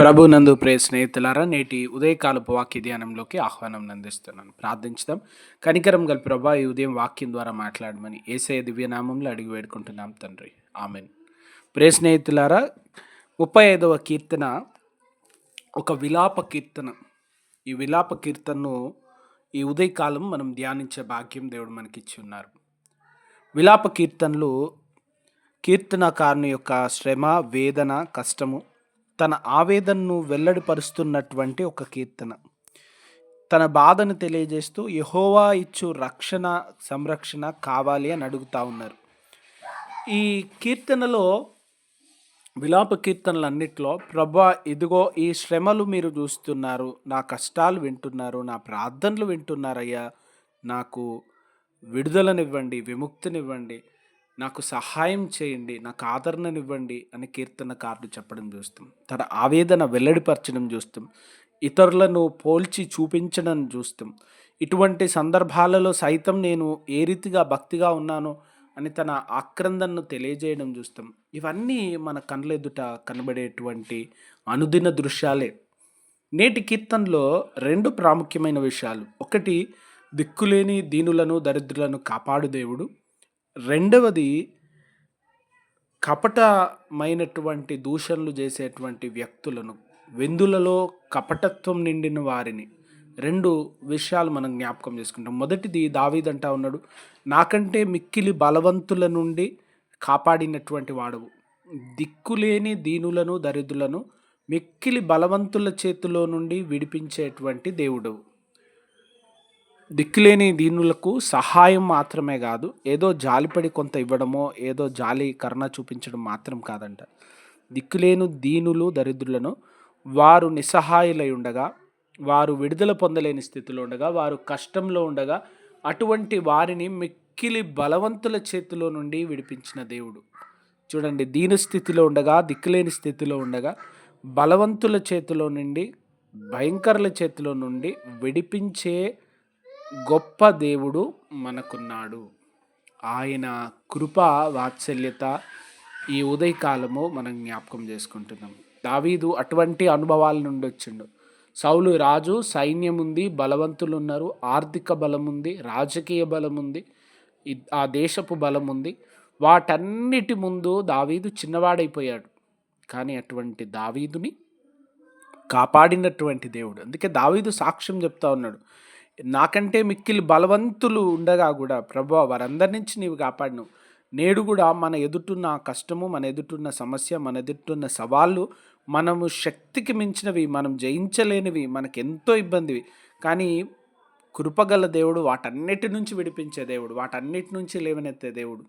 ప్రభు నందు ప్రే స్నేహితులారా నేటి ఉదయకాలపు వాక్య ధ్యానంలోకి ఆహ్వానం అందిస్తున్నాను ప్రార్థించుదాం. కనికరం గల ప్రభా ఈ ఉదయం వాక్యం ద్వారా మాట్లాడమని ఏసయ దివ్యనామంలో అడిగి వేడుకుంటున్నాం తండ్రి. ఆమెన్. ప్రే స్నేహితులారా ముప్పై ఐదవ కీర్తన ఒక విలాప కీర్తన. ఈ విలాప కీర్తనను ఈ ఉదయకాలం మనం ధ్యానించే భాగ్యం దేవుడు మనకిచ్చి ఉన్నారు. విలాప కీర్తనలు కీర్తనకారుని యొక్క శ్రమ వేదన కష్టము తన ఆవేదనను వెల్లడిపరుస్తున్నటువంటి ఒక కీర్తన. తన బాధను తెలియజేస్తూ యహోవా ఇచ్చు రక్షణ సంరక్షణ కావాలి అని అడుగుతా ఉన్నారు. ఈ కీర్తనలో విలాప కీర్తనలన్నిట్లో ప్రభా ఇదిగో ఈ శ్రమలు మీరు చూస్తున్నారు నా కష్టాలు వింటున్నారు నా ప్రార్థనలు వింటున్నారయ్యా నాకు విడుదలనివ్వండి విముక్తినివ్వండి నాకు సహాయం చేయండి నాకు ఆదరణనివ్వండి అని కీర్తనకారుడు చెప్పడం చూస్తాం. తన ఆవేదన వెల్లడిపరచడం చూస్తాం. ఇతరులను పోల్చి చూపించడం చూస్తాం. ఇటువంటి సందర్భాలలో సైతం నేను ఏ రీతిగా భక్తిగా ఉన్నానో అని తన ఆక్రందనను తెలియజేయడం చూస్తాం. ఇవన్నీ మన కళ్ళెదుట కనబడేటువంటి అనుదిన దృశ్యాలే. నేటి కీర్తనలో రెండు ప్రాముఖ్యమైన విషయాలు. ఒకటి దిక్కులేని దీనులను దరిద్రులను కాపాడు దేవుడు. రెండవది కపటమైనటువంటి దూషణలు చేసేటువంటి వ్యక్తులను వెందులలో కపటత్వం నిండిన వారిని. రెండు విషయాలు మనం జ్ఞాపకం చేసుకుంటాం. మొదటిది దావీదంటా ఉన్నాడు నాకంటే మిక్కిలి బలవంతుల నుండి కాపాడినటువంటి వాడవు. దిక్కులేని దీనులను దరిద్రులను మిక్కిలి బలవంతుల చేతిలో నుండి విడిపించేటువంటి దేవుడవు. దిక్కులేని దీనులకు సహాయం మాత్రమే కాదు ఏదో జాలిపడి కొంత ఇవ్వడమో ఏదో జాలి కరుణ చూపించడం మాత్రం కాదంట. దిక్కులేని దీనులు దరిద్రులను వారు నిస్సహాయులై ఉండగా వారు విడుదల పొందలేని స్థితిలో ఉండగా వారు కష్టంలో ఉండగా అటువంటి వారిని మిక్కిలి బలవంతుల చేతిలో నుండి విడిపించిన దేవుడు. చూడండి దీని స్థితిలో ఉండగా దిక్కులేని స్థితిలో ఉండగా బలవంతుల చేతిలో నుండి భయంకరుల చేతిలో నుండి విడిపించే గొప్ప దేవుడు మనకున్నాడు. ఆయన కృప వాత్సల్యత ఈ ఉదయకాలము మనం జ్ఞాపకం చేసుకుంటున్నాం. దావీదు అటువంటి అనుభవాల నుండి వచ్చిండు. సౌలు రాజు సైన్యం ఉంది బలవంతులు ఉన్నారు ఆర్థిక బలం ఉంది రాజకీయ బలం ఉంది ఆ దేశపు బలం ఉంది వాటన్నిటి ముందు దావీదు చిన్నవాడైపోయాడు. కానీ అటువంటి దావీదుని కాపాడినటువంటి దేవుడు. అందుకే దావీదు సాక్ష్యం చెప్తా ఉన్నాడు. నాకంటే మిక్కిలి బలవంతులు ఉండగా కూడా ప్రభు వారందరి నుంచి నీవు కాపాడినవు. నేడు కూడా మన ఎదుటున్న కష్టము మన ఎదుటున్న సమస్య మన ఎదుటున్న సవాళ్ళు మనము శక్తికి మించినవి మనం జయించలేనివి మనకు ఎంతో ఇబ్బందివి. కానీ కృపగల దేవుడు వాటన్నిటి నుంచి విడిపించే దేవుడు వాటన్నిటి నుంచి లేవనెత్తే దేవుడు.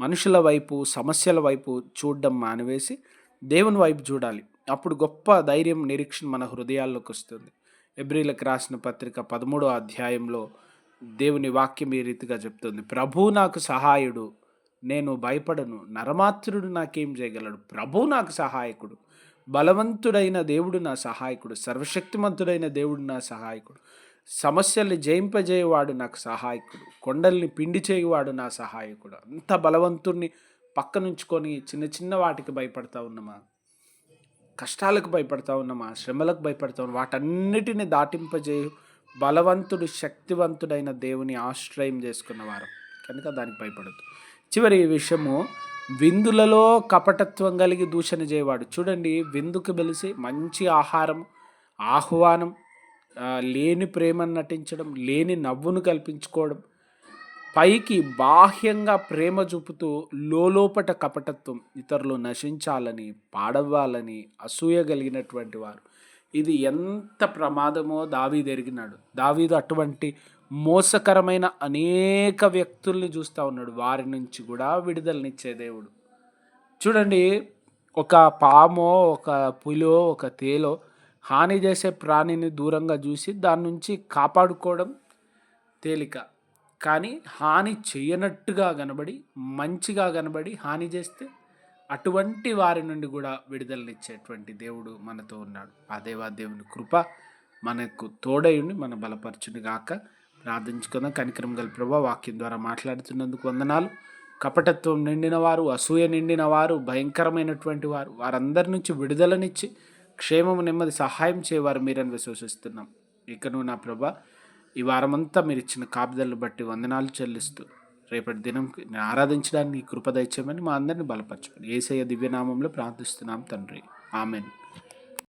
మనుషుల వైపు సమస్యల వైపు చూడడం మానివేసి దేవుని వైపు చూడాలి. అప్పుడు గొప్ప ధైర్యం నిరీక్షణ మన హృదయాల్లోకి వస్తుంది. ఎబ్రిలకు రాసిన పత్రిక పదమూడో అధ్యాయంలో దేవుని వాక్యం ఈ రీతిగా చెప్తుంది. ప్రభు నాకు సహాయుడు నేను భయపడను. నరమాత్రుడు నాకేం చేయగలడు? ప్రభు నాకు సహాయకుడు. బలవంతుడైన దేవుడు నా సహాయకుడు. సర్వశక్తిమంతుడైన దేవుడు నా సహాయకుడు. సమస్యల్ని జయింపజేయవాడు నాకు సహాయకుడు. కొండల్ని పిండి చేయువాడు నా సహాయకుడు. అంత బలవంతుణ్ణి పక్కనుంచుకొని చిన్న చిన్న వాటికి భయపడతా ఉన్నమా? కష్టాలకు భయపడతా ఉన్నామా శ్రమలకు భయపడతా ఉన్నాం. వాటన్నిటిని దాటింపజేయు బలవంతుడు శక్తివంతుడైన దేవుని ఆశ్రయం చేసుకున్నవారు కనుక దానికి భయపడద్దు. చివరి విషయము విందులలో కపటత్వం కలిగి దూషణ చేయవాడు. చూడండి విందుకు పిలిచి మంచి ఆహారం ఆహ్వానం లేని ప్రేమను నటించడం లేని నవ్వును కల్పించుకోవడం పైకి బాహ్యంగా ప్రేమ చూపుతూ లోలోపట కపటత్వం ఇతరులు నశించాలని పాడవ్వాలని అసూయ కలిగినటువంటి వారు. ఇది ఎంత ప్రమాదమో దావీదు ఎరిగినాడు. దావీదు అటువంటి మోసకరమైన అనేక వ్యక్తుల్ని చూస్తూ ఉన్నాడు. వారి నుంచి కూడా విడుదలనిచ్చే దేవుడు. చూడండి ఒక పామో ఒక పులో ఒక తేలో హాని చేసే ప్రాణిని దూరంగా చూసి దాని నుంచి కాపాడుకోవడం తేలిక. కానీ హాని చేయనట్టుగా కనబడి మంచిగా కనబడి హాని చేస్తే అటువంటి వారి నుండి కూడా విడుదలనిచ్చేటువంటి దేవుడు మనతో ఉన్నాడు. ఆ దేవా దేవుని కృప మనకు తోడయుండి మన బలపరచుని గాక. ప్రార్థించుకుందాం. కనికరం గల ప్రభా వాక్యం ద్వారా మాట్లాడుతున్నందుకు వందనాలు. కపటత్వం నిండిన వారు అసూయ నిండిన వారు భయంకరమైనటువంటి వారు వారందరి నుంచి విడుదలనిచ్చి క్షేమము నెమ్మది సహాయం చేయవారు మీరని విశ్వసిస్తున్నాం. ఇక నువ్వు నా ప్రభా ఈ వారమంతా మీరు ఇచ్చిన కాపుదలను బట్టి వందనాలు చెల్లిస్తూ రేపటి దినం నేను ఆరాధించడానికి నీ కృప దయచేయమని మా అందరిని బలపరచమని ఏసయ్య దివ్యనామంలో ప్రార్థిస్తున్నాం తండ్రి. ఆమెన్.